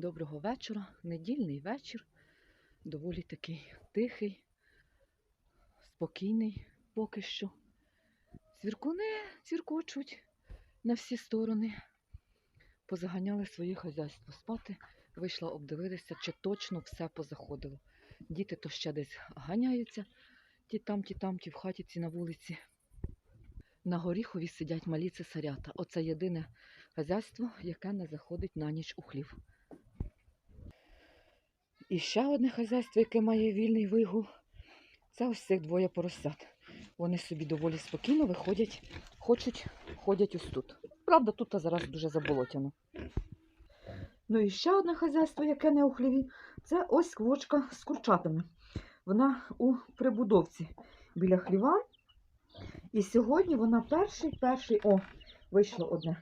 Доброго вечора, недільний вечір. Доволі такий тихий, спокійний поки що. Цвіркуни цвіркочуть на всі сторони. Позаганяли своє хазяйство спати. Вийшла обдивитися, чи точно все позаходило. Діти то ще десь ганяються, ті там, ті там, ті в хаті, ті на вулиці. На горіхові сидять малі цесарята. Оце єдине хазяйство, яке не заходить на ніч у хлів. І ще одне хазяйство, яке має вільний вигул, це ось цих двоє поросят. Вони собі доволі спокійно виходять, хочуть, ходять ось тут. Правда, тут зараз дуже заболотяно. Ну і ще одне хазяйство, яке не у хліві, це ось квочка з курчатами. Вона у прибудовці біля хліва. І сьогодні вона перший, перший, о, вийшло одне.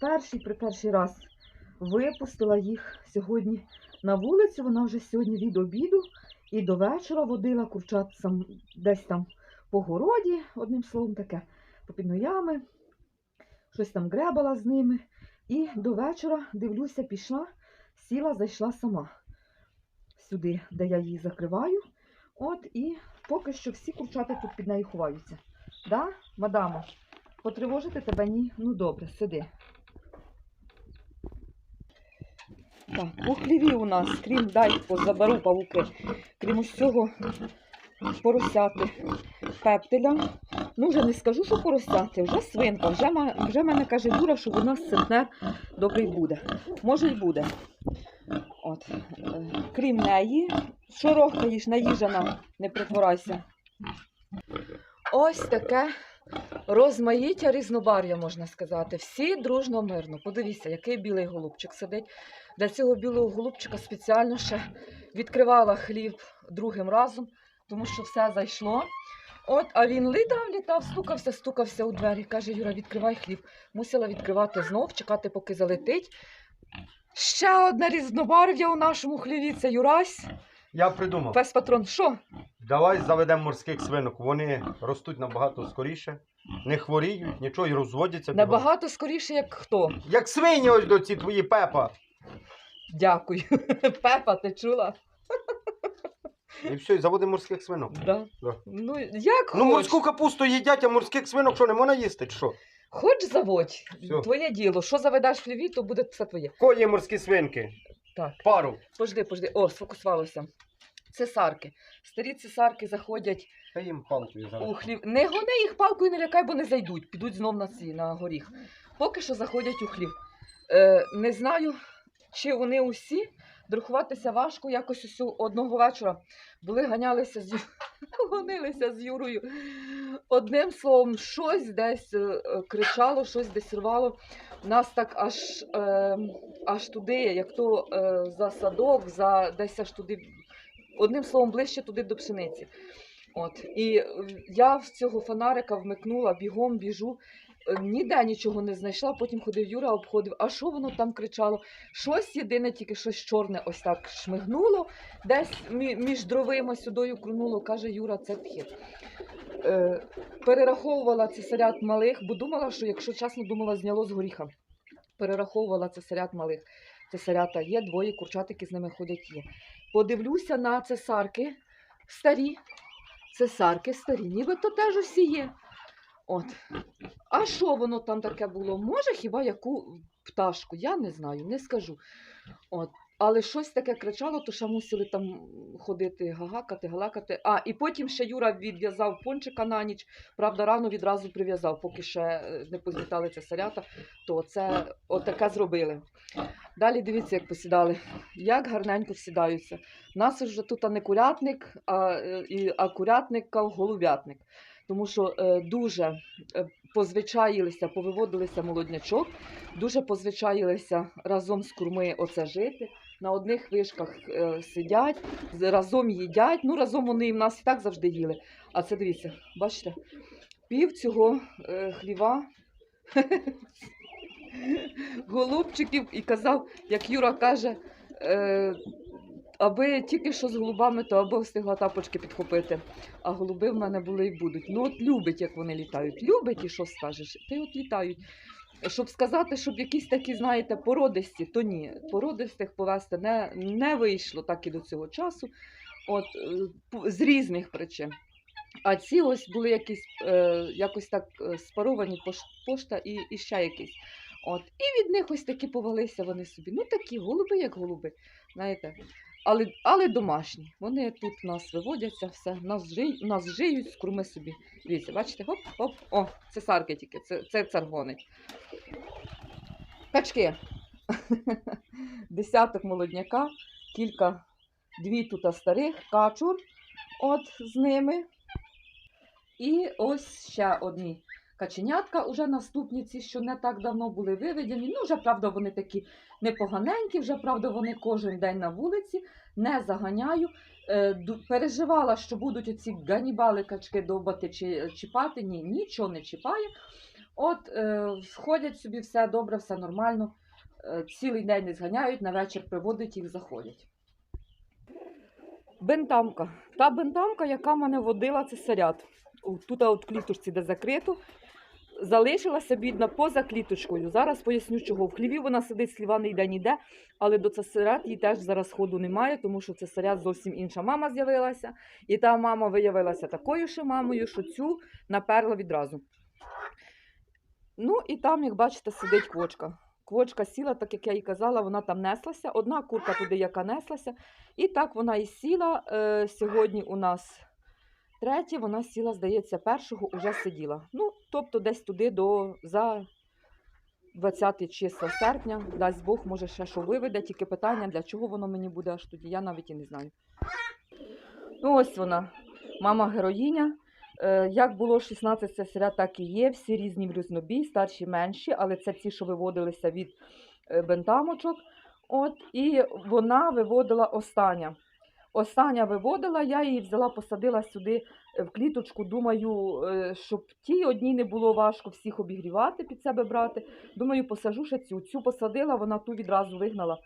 Перший при перший раз випустила їх сьогодні на вулицю. Вона вже сьогодні від обіду і до вечора водила курчат сам, десь там по городі, одним словом таке, по підноями, щось там гребала з ними. І до вечора, дивлюся, пішла, сіла, зайшла сама сюди, де я її закриваю. От і поки що всі курчата тут під нею ховаються. Да, мадамо? Потривожити тебе ні? Ну добре, сиди. Так, у хліві у нас, крім дай позаберу павуки, крім усього поросяти пептеля. Ну, вже не скажу, що поросяти, вже свинка, вже, вже мене каже Юра, що у нас центнер добрий буде. Може й буде. От. е, Крім неї, що рохаєш, наїжана, не притворайся. Ось таке розмаїття різнобар'я, можна сказати. Всі дружно мирно. Подивіться, який білий голубчик сидить. Для цього білого голубчика спеціально ще відкривала хліб другим разом, тому що все зайшло. От, а він літав, літав, стукався, стукався у двері. Каже, Юра, відкривай хліб. Мусила відкривати знов, чекати, поки залетить. Ще одне різнобарв'я у нашому хліві. Це Юрась, Я придумав. пес патрон. Що? Давай заведемо морських свинок. Вони ростуть набагато скоріше, не хворіють, нічого і розводяться. Набагато скоріше, як хто. Як свині ось до ці твої пепа. Дякую. Пепа, ти чула? І все, і заводимо морських свинок. Да. Да. Ну, як Ну, хоч. морську капусту їдять, а морських свинок що не можна їсти? чи Що? Хоч заводь. Всьо. Твоє діло. Що заведеш в хліві, то буде все твоє. Кої морські свинки. Так. Пару. Пожди, пожди. О, сфокусувалося. Цесарки. Старі цесарки заходять Та їм палкою у хлів. Не гони їх палкою, не лякай, бо не зайдуть. Підуть знов на ці, на горіх. Поки що заходять у хлів. Е, не знаю, чи вони усі. Друхуватися важко. Якось усю одного вечора були ганялися з гонилися з Юрою. Одним словом, щось десь е, кричало, щось десь рвало. Нас так аж, е, аж туди, як то е, за садок, за десь аж туди. Одним словом, ближче туди до пшениці. От. І е, я в цього фонарика вмикнула, бігом біжу. Е, Ніде нічого не знайшла, потім ходив Юра, обходив. А що воно там кричало? Щось єдине, тільки щось чорне ось так шмигнуло, десь між дровима сюдою крунуло, каже Юра, це п'є. Е, перераховувала цесарят малих, бо думала, що якщо чесно думала, зняло з горіха. Перераховувала цесарят малих. Цесарята є, двоє курчатики з ними ходять є. Подивлюся на цесарки старі. Цесарки старі, нібито теж усі є. От. А що воно там таке було? Може, хіба яку пташку? Я не знаю, не скажу. От. Але щось таке кричало, то ще мусили там ходити, гагакати, галакати. А, і потім ще Юра відв'язав пончика на ніч. Правда, рано відразу прив'язав, поки ще е, не позлітали цесарята, то це отаке зробили. Далі дивіться, як посідали. Як гарненько сідаються. У нас вже тут не курятник, а, е, а курятник голубятник. Тому що е, дуже е, позвичаїлися, повиводилися молоднячок, дуже позвичаїлися разом з курми оце жити. На одних вишках е, сидять, разом їдять. Ну, разом вони і в нас і так завжди їли. А це дивіться, бачите, пів цього хліва голубчиків і казав, як Юра каже, аби тільки що з голубами, то або встигла тапочки підхопити. А голуби в мене були і будуть. Ну от любить, як вони літають. Любить і що скажеш? Ти от літають. щоб сказати, щоб якісь такі, знаєте, породисті, то ні. Породистих повести не, не вийшло так і до цього часу. От, е, з різних причин. А ці ось були якісь е, якось так е, спаровані пошта і, і ще якісь. От. І від них ось такі повелися вони собі. Ну такі голуби, як голуби. Знаєте. Але, але домашні. Вони тут в нас виводяться, все, нас, жи, нас жиють, скурми собі. Дивіться, бачите, хоп, хоп. О, це сарки тільки, це, це царгони. Качки. Десяток молодняка, кілька, дві тут старих, качур от з ними. І ось ще одні каченятка, уже наступні ці, що не так давно були виведені. Ну, вже, правда, вони такі непоганенькі, вже, правда, вони кожен день на вулиці, не заганяю. Е, переживала, що будуть оці ганібали качки довбати чи чіпати. Ні, нічого не чіпає. От е, ходять собі, все добре, все нормально. Е, цілий день не зганяють, на вечір приводять їх, заходять. Бентамка. Та бентамка, яка мене водила, це сарят. Тут от клітушці, де закрито. Залишилася бідна поза кліточкою. Зараз поясню, чого. В хліві вона сидить, сліва не йде ніде, але до цесарят їй теж зараз ходу немає, тому що цесарят зовсім інша мама з'явилася. І та мама виявилася такою ж мамою, що цю наперла відразу. Ну і там, як бачите, сидить квочка. Квочка сіла, так як я і казала, вона там неслася. Одна курка туди, яка неслася. І так вона і сіла. Е, сьогодні у нас третє, вона сіла, здається, першого уже сиділа. Ну, тобто десь туди до за 20 числа серпня, дасть Бог, може ще що виведе, тільки питання, для чого воно мені буде аж тоді, я навіть і не знаю. Ну, ось вона, мама героїня. Е, Як було 16 цесаря, так і є. Всі різні в різнобій, старші, менші, але це ті, що виводилися від е, бентамочок. От, і вона виводила остання. Остання виводила, я її взяла, посадила сюди в кліточку. Думаю, е, щоб тій одній не було важко всіх обігрівати, під себе брати. Думаю, посажу ще цю. Цю посадила, вона ту відразу вигнала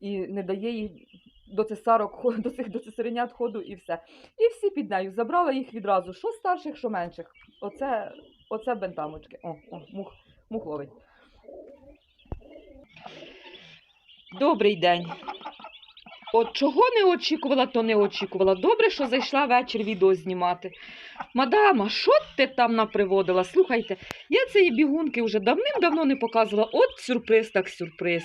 і не дає їй до цесарок, до цих до цесаренят ходу і все. І всі під нею. Забрала їх відразу. Що старших, що менших. Оце, оце бентамочки. О, о, мух, мух ловить. Добрий день. От чого не очікувала, то не очікувала. Добре, що зайшла вечір відео знімати. Мадама, що ти там наприводила? Слухайте, я цієї бігунки вже давним-давно не показувала. От сюрприз, так сюрприз.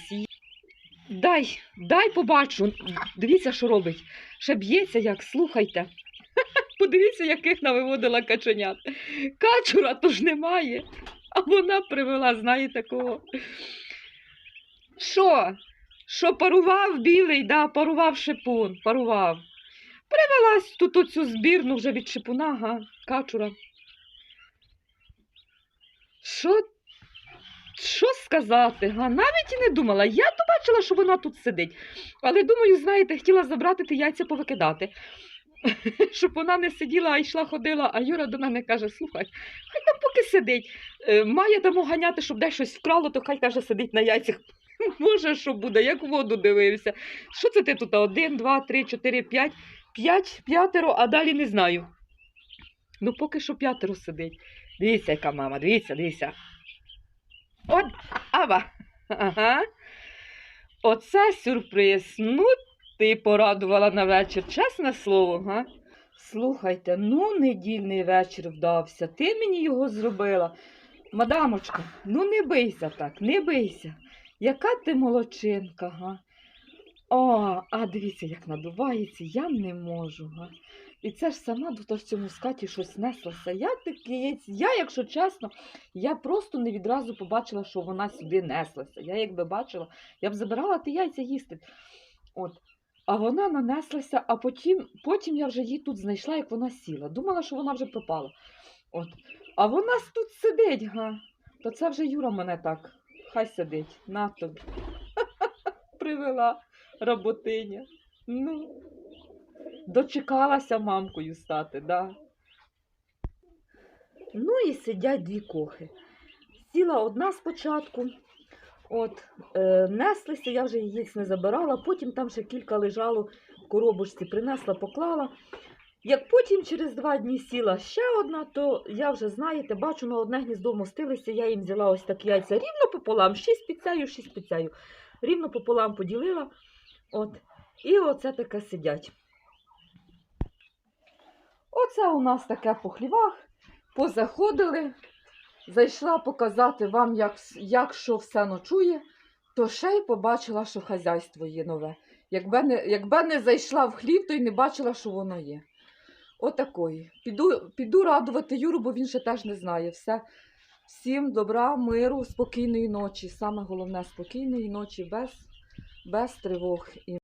Дай, дай побачу. Дивіться, що робить. Ще б'ється як, слухайте. Подивіться, яких навиводила каченят. Качура то ж немає. А вона привела, знаєте кого. Що? Що парував білий, да, парував шипун, парував. Привелась тут оцю збірну вже від шипуна, га, качура. Що, що сказати, га? Навіть і не думала. Я то бачила, що вона тут сидить. Але думаю, знаєте, хотіла забрати ті яйця повикидати. Щоб вона не сиділа, а йшла, ходила, а Юра до мене каже: слухай, хай там поки сидить. Е, Має там оганяти, щоб десь щось вкрало, то хай каже, сидить на яйцях. Може, що буде, як воду дивився. Що це ти тут? Один, два, три, чотири, п'ять, п'ять, п'ятеро, а далі не знаю. Ну, поки що п'ятеро сидить. Дивіться, яка мама, дивіться, дивіться. От, ава. Ага. Оце сюрприз. Ну, ти порадувала на вечір, чесне слово, га? Слухайте, ну недільний вечір вдався. Ти мені його зробила. Мадамочка, ну не бийся так, не бийся. Яка ти молодчинка, га? О, а дивіться, як надувається, я не можу, га. І це ж сама тут в цьому скаті щось неслася. Я яєць, я, якщо чесно, я просто не відразу побачила, що вона сюди неслася. Я якби бачила, я б забирала ті яйця їсти. От. А вона нанеслася, а потім, потім я вже її тут знайшла, як вона сіла. Думала, що вона вже пропала. От. А вона тут сидить, га. То це вже Юра мене так. Хай сидить, на тобі. Привела роботиня. Ну, дочекалася мамкою стати, да. Ну і сидять дві кохи. Сіла одна спочатку, от, е, неслися, я вже її не забирала, потім там ще кілька лежало в коробочці, принесла, поклала. Як потім через два дні сіла ще одна, то я вже, знаєте, бачу, на одне гніздо вмостилися, я їм взяла ось так яйця рівно пополам, шість піцею, шість піцею. Рівно пополам поділила. От. І оце таке сидять. Оце у нас таке по хлівах. Позаходили. Зайшла показати вам, як, як що все ночує, то ще й побачила, що хазяйство є нове. Якби не, якби не зайшла в хлів, то й не бачила, що воно є. Отакої. Піду, піду радувати Юру, бо він ще теж не знає. Все. Всім добра, миру, спокійної ночі. Саме головне спокійної ночі, без, без тривог.